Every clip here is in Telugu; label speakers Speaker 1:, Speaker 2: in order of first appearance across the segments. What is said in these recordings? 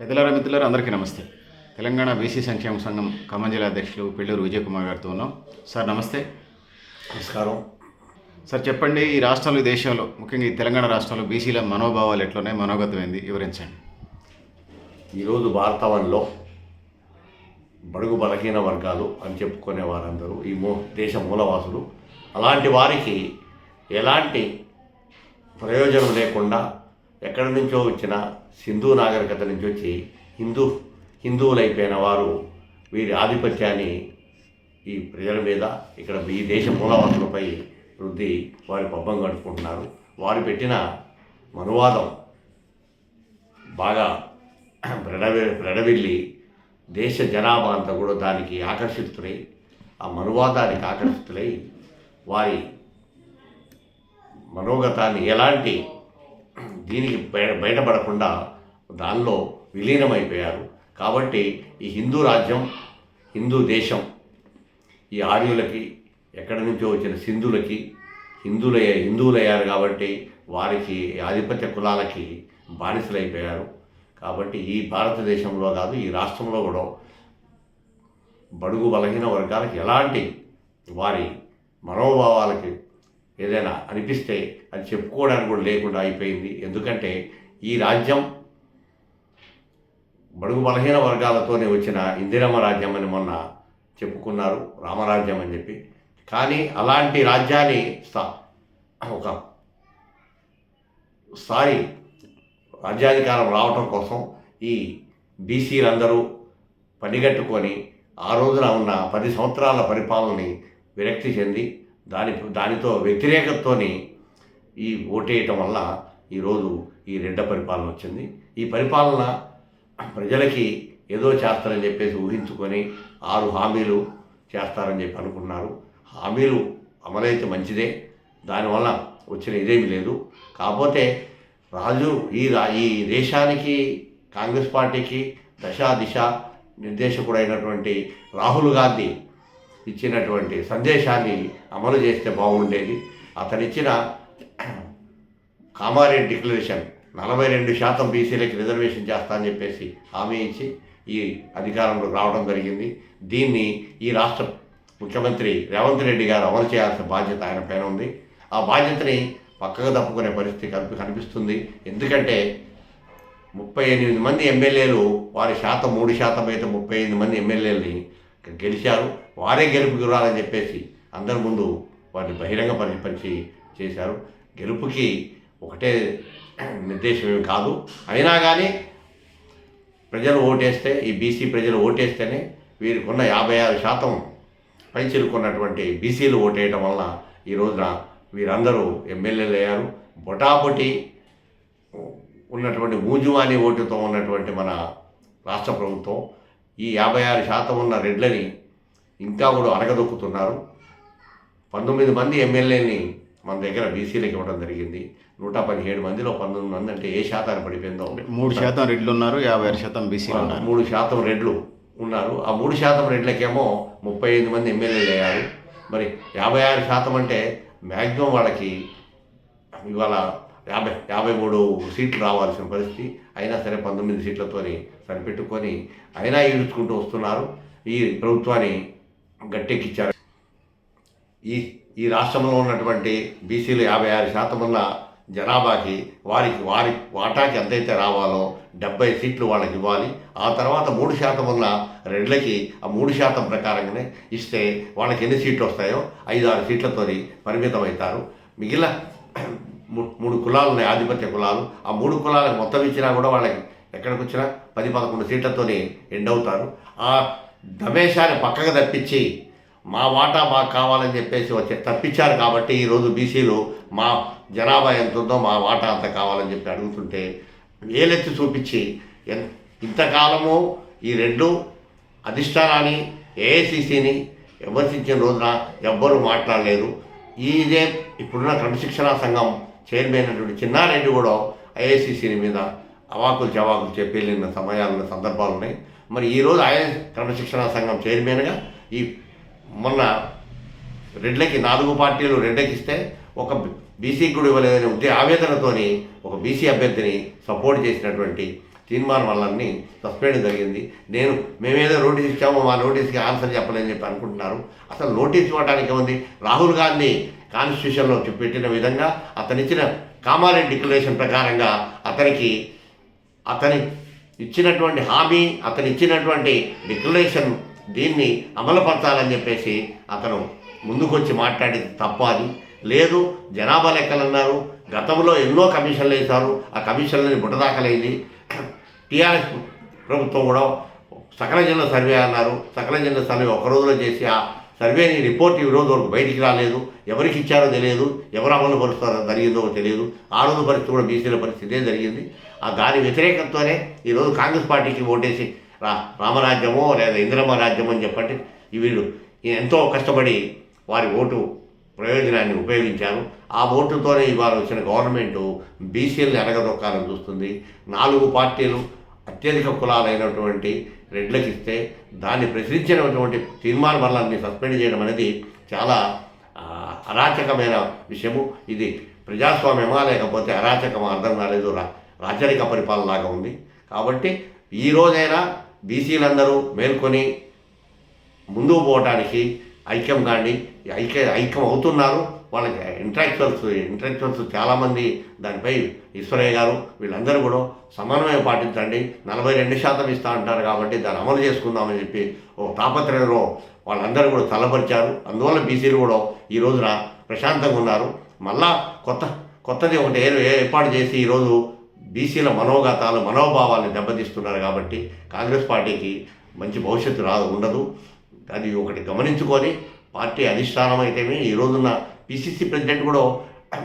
Speaker 1: పెద్దలారా మిత్రులారా అందరికీ నమస్తే. తెలంగాణ బీసీ సంక్షేమ సంఘం ఖమ్మం జిల్లా అధ్యక్షులు పెళ్ళూరు విజయ్ కుమార్ గారితో ఉన్నాం. సార్ నమస్తే.
Speaker 2: నమస్కారం.
Speaker 1: సార్ చెప్పండి ఈ రాష్ట్రాలు ఈ దేశంలో ముఖ్యంగా ఈ తెలంగాణ రాష్ట్రంలో బీసీల మనోభావాలు ఎట్లున్నాయి? మనోగతం ఏంది వివరించండి.
Speaker 2: ఈరోజు భారతవన్లో బడుగు బలహీన వర్గాలు అని చెప్పుకునే వారందరూ ఈ మూ దేశ మూలవాసులు అలాంటి వారికి ఎలాంటి ప్రయోజనం లేకుండా ఎక్కడి నుంచో వచ్చిన సింధు నాగరికత నుంచి వచ్చి హిందూ హిందువులైపోయిన వారు వీరి ఆధిపత్యాన్ని ఈ ప్రజల మీద ఇక్కడ ఈ దేశ మూలవాసులపై వృద్ధి వారి పబ్బం గడుపుకుంటున్నారు. వారు పెట్టిన మనువాదం బాగా బ్రడవి బ్రడవిల్లి దేశ జనాభా అంతా కూడా దానికి ఆకర్షితులై ఆ మనువాదానికి ఆకర్షితులై వారి మనోగతాన్ని ఎలాంటి దీనికి బయ బయటపడకుండా దానిలో విలీనమైపోయారు. కాబట్టి ఈ హిందూ రాజ్యం హిందూ దేశం ఈ ఆర్యులకి ఎక్కడి నుంచో వచ్చిన సింధులకి హిందువులయ్య హిందువులయ్యారు కాబట్టి వారికి ఆధిపత్య కులాలకి బానిసలైపోయారు. కాబట్టి ఈ భారతదేశంలో కాదు ఈ రాష్ట్రంలో కూడా బడుగు బలహీన వర్గాలకు ఎలాంటి వారి మనోభావాలకి ఏదైనా అనిపిస్తే అది చెప్పుకోవడానికి కూడా లేకుండా అయిపోయింది. ఎందుకంటే ఈ రాజ్యం బడుగు బలహీన వర్గాలతోనే వచ్చిన ఇందిరమ్మ రాజ్యం అని మొన్న చెప్పుకున్నారు రామరాజ్యం అని చెప్పి. కానీ అలాంటి రాజ్యాన్ని స్థా- ఒక స్థాయి రాజ్యాధికారం రావటం కోసం ఈ బీసీలందరూ పనిగట్టుకొని ఆ రోజున ఉన్న పది సంవత్సరాల పరిపాలనని విరక్తి చెంది దాని దానితో వ్యతిరేకతతోని ఈ ఓటేయటం వల్ల ఈరోజు ఈ రెడ్డ పరిపాలన వచ్చింది. ఈ పరిపాలన ప్రజలకి ఏదో చేస్తారని చెప్పేసి ఊహించుకొని ఆరు హామీలు చేస్తారని చెప్పి అనుకున్నారు. హామీలు అమలైతే మంచిదే. దానివల్ల వచ్చిన ఇదేమీ లేదు. కాకపోతే రాజు ఈ రా ఈ దేశానికి కాంగ్రెస్ పార్టీకి దశ దిశ నిర్దేశకుడైనటువంటి రాహుల్ గాంధీ ఇచ్చినటువంటి సందేశాన్ని అమలు చేస్తే బాగుండేది. అతనిచ్చిన కామారెడ్డి డిక్లరేషన్ నలభై రెండు శాతం బీసీలకి రిజర్వేషన్ చేస్తా అని చెప్పేసి హామీ ఇచ్చి ఈ అధికారంలోకి రావడం జరిగింది. దీన్ని ఈ రాష్ట్ర ముఖ్యమంత్రి రేవంత్ రెడ్డి గారు అమలు చేయాల్సిన బాధ్యత ఆయన పైన ఉంది. ఆ బాధ్యతని పక్కగా తప్పుకునే పరిస్థితి కనిపి కనిపిస్తుంది. ఎందుకంటే ముప్పై ఎనిమిది మంది ఎమ్మెల్యేలు వారి శాతం మూడు శాతం అయితే ముప్పై ఎనిమిది మంది ఎమ్మెల్యేలని గెలిచారు. వారే గెలుపు గురాలని చెప్పేసి అందరి ముందు వారిని బహిరంగ పరిపరిచి చేశారు. గెలుపుకి ఒకటే నిర్దేశం ఏమి కాదు. అయినా కానీ ప్రజలు ఓటేస్తే ఈ బీసీ ప్రజలు ఓటేస్తేనే వీరికి ఉన్న యాభై ఆరు శాతం పైచిలుకున్నటువంటి బీసీలు ఓటేయటం వల్ల ఈ రోజున వీరందరూ ఎమ్మెల్యేలు అయ్యారు. బొటాబొటి ఉన్నటువంటి మూజువాని ఓటుతో ఉన్నటువంటి మన రాష్ట్ర ప్రభుత్వం ఈ యాభై ఆరు శాతం ఉన్న రెడ్లని ఇంకా కూడా అడగదొక్కుతున్నారు పంతొమ్మిది మంది ఎమ్మెల్యేని మన దగ్గర బీసీలకు ఇవ్వడం జరిగింది. నూట పదిహేడు మందిలో పంతొమ్మిది మంది అంటే ఏ శాతాన్ని పడిపోయిందో
Speaker 1: మూడు శాతం రెడ్లు ఉన్నారు యాభై ఆరు శాతం బీసీలు ఉన్నారు.
Speaker 2: మూడు శాతం రెడ్లు ఉన్నారు. ఆ మూడు శాతం రెడ్లకేమో ముప్పై ఐదు మంది ఎమ్మెల్యేలు అయ్యారు. మరి యాభై ఆరు శాతం అంటే మ్యాక్సిమం వాళ్ళకి ఇవాళ యాభై యాభై మూడు సీట్లు రావాల్సిన పరిస్థితి. అయినా సరే పంతొమ్మిది సీట్లతోని సరిపెట్టుకొని అయినా ఈడ్చుకుంటూ వస్తున్నారు. ఈ ప్రభుత్వాన్ని గట్టెక్కిచ్చారు. ఈ ఈ రాష్ట్రంలో ఉన్నటువంటి బీసీలు యాభై ఆరు శాతం ఉన్న జనాభాకి వారికి వారి వాటాకి ఎంతైతే రావాలో డెబ్బై సీట్లు వాళ్ళకి ఇవ్వాలి. ఆ తర్వాత మూడు శాతం ఉన్న రెడ్లకి ఆ మూడు శాతం ప్రకారంగానే ఇస్తే వాళ్ళకి ఎన్ని సీట్లు వస్తాయో ఐదు ఆరు సీట్లతోని పరిమితం అవుతారు మిగిలిన మూడు కులాలు ఉన్నాయి ఆధిపత్య కులాలు. ఆ మూడు కులాలకు మొత్తం ఇచ్చినా కూడా వాళ్ళకి ఎక్కడికి వచ్చినా పది పదకొండు సీట్లతోని ఎండ్ అవుతారు. ఆ దమేశాన్ని పక్కకు తప్పించి మా వాటా మాకు కావాలని చెప్పేసి వచ్చే తప్పించారు కాబట్టి ఈరోజు బీసీలు మా జనాభా ఎంత ఉందో మా వాటా అంత కావాలని చెప్పి అడుగుతుంటే వేలెత్తి చూపించి ఎన్- ఇంతకాలము ఈ రెండు అధిష్టానాన్ని ఏఐసిసిని విమర్శించిన రోజున ఎవ్వరూ మాట్లాడలేదు. ఇదే ఇప్పుడున్న క్రమశిక్షణా సంఘం చైర్మన్ అయినటువంటి చిన్నారెడ్డి కూడా ఐఏసీసీని మీద అవాకులు జవాకులు చెప్పి వెళ్ళిన సమయాలున్న సందర్భాలు ఉన్నాయి. మరి ఈరోజు ఆయన క్రమశిక్షణ సంఘం చైర్మన్గా ఈ మొన్న రెడ్లకి నాలుగు పార్టీలు రెడ్లకి ఇస్తే ఒక బీసీ కూడా ఇవ్వలేదని ఉంటే ఆవేదనతోని ఒక బీసీ అభ్యర్థిని సపోర్ట్ చేసినటువంటి తీర్మానం వాళ్ళని సస్పెండ్ జరిగింది. నేను మేమేదో నోటీస్ ఇచ్చామో మా నోటీస్కి ఆన్సర్ చెప్పలేని చెప్పి అనుకుంటున్నారు. అసలు నోటీస్ ఇవ్వడానికి ఉంది రాహుల్ గాంధీ కాన్స్టిట్యూషన్లో పెట్టిన విధంగా అతనిచ్చిన కామారెడ్డి డిక్లరేషన్ ప్రకారంగా అతనికి అతని ఇచ్చినటువంటి హామీ అతను ఇచ్చినటువంటి డిక్లరేషన్ దీన్ని అమలుపరచాలని చెప్పేసి అతను ముందుకొచ్చి మాట్లాడేది తప్ప అది. లేదు జనాభా లెక్కలు అన్నారు గతంలో ఎన్నో కమిషన్లు వేశారు ఆ కమిషన్లని బుట్టదాఖలైంది టీఆర్ఎస్ ప్రభుత్వం కూడా సకల జిల్లా సర్వే అన్నారు సకల జిల్లా సర్వే ఒక రోజులో చేసి ఆ సర్వేని రిపోర్ట్ ఈ రోజు వరకు బయటికి రాలేదు. ఎవరికి ఇచ్చారో తెలియదు. ఎవరు అమలు పరుస్తారో జరిగిందో తెలియదు. ఆ రోజు పరిస్థితి కూడా బీసీల పరిస్థితే జరిగింది. ఆ దాని వ్యతిరేకంతోనే ఈరోజు కాంగ్రెస్ పార్టీకి ఓటేసి రా రామరాజ్యమో లేదా ఇంద్రమ రాజ్యమో అని చెప్పండి. వీళ్ళు ఎంతో కష్టపడి వారి ఓటు ప్రయోజనాన్ని ఉపయోగించారు. ఆ ఓటుతోనే ఇవాళ వచ్చిన గవర్నమెంటు బీసీఎల్ని ఎరగదొక్కాలని చూస్తుంది. నాలుగు పార్టీలు అత్యధిక కులాలైనటువంటి రెడ్లకు ఇస్తే దాన్ని ప్రశ్నించినటువంటి తీర్మాన బలాన్ని సస్పెండ్ చేయడం అనేది చాలా అరాచకమైన విషయము. ఇది ప్రజాస్వామ్యమా లేకపోతే అరాచకమా అర్థం కాలేదు. రా రాచరిక పరిపాలనలాగా ఉంది. కాబట్టి ఈ రోజైనా బీసీలందరూ మేల్కొని ముందుకు పోవటానికి ఐక్యం కాండి ఐక్య ఐక్యం అవుతున్నారు వాళ్ళకి ఇంటలెక్చువల్స్ ఇంటలెక్చువల్స్ చాలామంది దానిపై ఈశ్వరయ్య గారు వీళ్ళందరూ కూడా సమన్వయం పాటించండి. నలభై రెండు శాతం ఇస్తా అంటారు కాబట్టి దాన్ని అమలు చేసుకుందామని చెప్పి ఓ తాపత్రయంలో వాళ్ళందరూ కూడా తలపరిచారు. అందువల్ల బీసీలు కూడా ఈ రోజున ప్రశాంతంగా ఉన్నారు. మళ్ళా కొత్త కొత్తది ఒకటి ఏ ఏర్పాటు చేసి ఈరోజు బీసీల మనోగతాలు మనోభావాల్ని దెబ్బతీస్తున్నారు కాబట్టి కాంగ్రెస్ పార్టీకి మంచి భవిష్యత్తు రాదు ఉండదు. అది ఒకటి గమనించుకొని పార్టీ అధిష్టానం అయితేమి ఈ రోజున పిసిసి ప్రెసిడెంట్ కూడా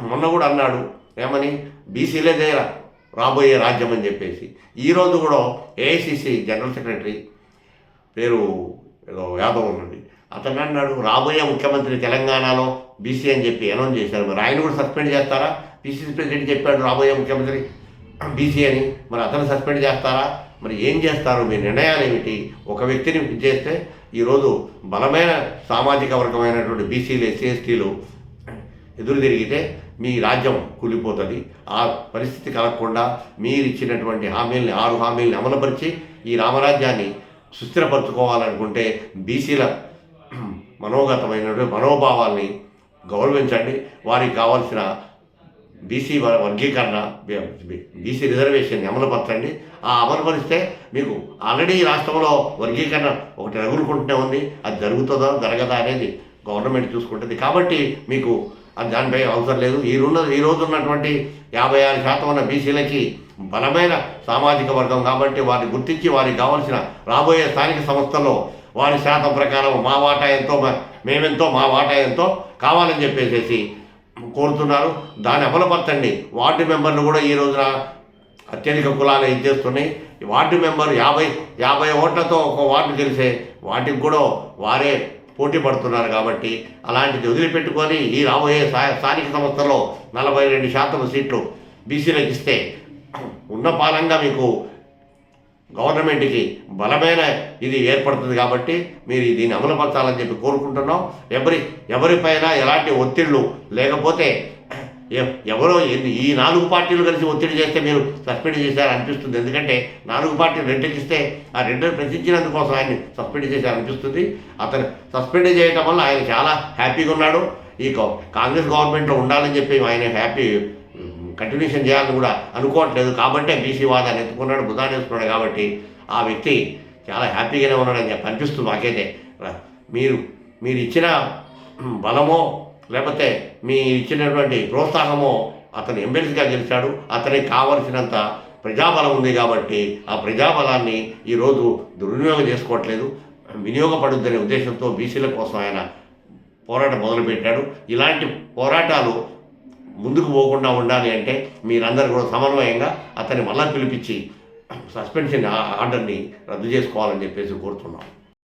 Speaker 2: మొన్న కూడా అన్నాడు ఏమని? బీసీలే దగ్గర రాబోయే రాజ్యం అని చెప్పేసి. ఈరోజు కూడా ఏఐసిసి జనరల్ సెక్రటరీ పేరు ఏదో యాదవ్ ఉన్నది. అతను అన్నాడు రాబోయే ముఖ్యమంత్రి తెలంగాణలో బీసీ అని చెప్పి అనౌన్స్ చేశారు. మరి ఆయన కూడా సస్పెండ్ చేస్తారా? పిసిసి ప్రెసిడెంట్ చెప్పాడు రాబోయే ముఖ్యమంత్రి బీసీ అని. మరి అతను సస్పెండ్ చేస్తారా? మరి ఏం చేస్తారు? మీ నిర్ణయాలు ఏమిటి? ఒక వ్యక్తిని చేస్తే ఈరోజు బలమైన సామాజిక వర్గమైనటువంటి బీసీలు ఎస్సీ ఎస్టీలు ఎదురు తిరిగితే మీ రాజ్యం కూలిపోతుంది. ఆ పరిస్థితి కలగకుండా మీరు ఇచ్చినటువంటి హామీల్ని ఆరు హామీల్ని అమలుపరిచి ఈ రామరాజ్యాన్ని సుస్థిరపరచుకోవాలనుకుంటే బీసీల మనోగతమైనటువంటి మనోభావాల్ని గౌరవించండి. వారికి కావాల్సిన బీసీ వ- వర్గీకరణ బీసీ రిజర్వేషన్ అమలుపరచండి. ఆ అమలుపరిస్తే మీకు ఆల్రెడీ ఈ రాష్ట్రంలో వర్గీకరణ ఒకటి రగులుకుంటూనే ఉంది. అది జరుగుతుందా జరగదా అనేది గవర్నమెంట్ చూసుకుంటుంది. కాబట్టి మీకు అది దానిపై అవసరం లేదు. ఈ రోజు ఈ రోజు ఉన్నటువంటి యాభై ఆరు శాతం ఉన్న బీసీలకి బలమైన సామాజిక వర్గం కాబట్టి వారిని గుర్తించి వారికి కావాల్సిన రాబోయే స్థానిక సంస్థల్లో వారి శాతం ప్రకారం మా వాటా ఎంతో మేమెంతో మా వాటా ఎంతో కావాలని చెప్పేసేసి కోరుతున్నారు. దాన్ని అమలుపరచండి. వార్డు మెంబర్లు కూడా ఈ రోజున అత్యధిక కులాలు ఇచ్చేస్తున్నాయి. వార్డు మెంబర్ యాభై యాభై ఓట్లతో ఒక వార్డు గెలిసే వాటికి కూడా వారే పోటీ పడుతున్నారు కాబట్టి అలాంటిది వదిలిపెట్టుకొని ఈ రాబోయే స్థానిక సంస్థలో నలభై రెండు శాతం సీట్లు బీసీలకు ఇస్తే ఉన్న పాలంగా మీకు గవర్నమెంట్కి బలమైన ఇది ఏర్పడుతుంది కాబట్టి మీరు దీన్ని అమలుపరచాలని చెప్పి కోరుకుంటున్నాం. ఎవరి ఎవరిపైన ఎలాంటి ఒత్తిళ్ళు లేకపోతే ఎవరో ఈ నాలుగు పార్టీలు కలిసి ఒత్తిడి చేస్తే మీరు సస్పెండ్ చేశారు అనిపిస్తుంది ఎందుకంటే నాలుగు పార్టీలు రెండుకి ఇస్తే ఆ రెండు ప్రశ్నించినందుకోసం ఆయన్ని సస్పెండ్ చేశారు అనిపిస్తుంది అతను సస్పెండ్ చేయటం వల్ల ఆయన చాలా హ్యాపీగా ఉన్నాడు. ఈ కాంగ్రెస్ గవర్నమెంట్లో ఉండాలని చెప్పి ఆయన హ్యాపీ కంటిన్యూషన్ చేయాలని కూడా అనుకోవట్లేదు. కాబట్టే బీసీ వాదాన్ని ఎత్తుకున్నాడు బుధాన్ని వేసుకున్నాడు కాబట్టి ఆ వ్యక్తి చాలా హ్యాపీగానే ఉన్నాడని చెప్పి అనిపిస్తుంది మాకైతే. మీరు మీరు ఇచ్చిన బలమో లేకపోతే మీ ఇచ్చినటువంటి ప్రోత్సాహమో అతను ఎమ్మెల్సీగా గెలిచాడు అతనికి కావలసినంత ప్రజాబలం ఉంది కాబట్టి ఆ ప్రజాబలాన్ని ఈరోజు దుర్వినియోగం చేసుకోవట్లేదు. వినియోగపడుద్దనే ఉద్దేశంతో బీసీల కోసం ఆయన పోరాటం మొదలుపెట్టాడు. ఇలాంటి పోరాటాలు ముందుకు పోకుండా ఉండాలి అంటే మీరందరూ కూడా సమన్వయంగా అతన్ని మళ్ళా పిలిపించి సస్పెన్షన్ ఆర్డర్ని రద్దు చేసుకోవాలని చెప్పేసి కోరుతున్నాం.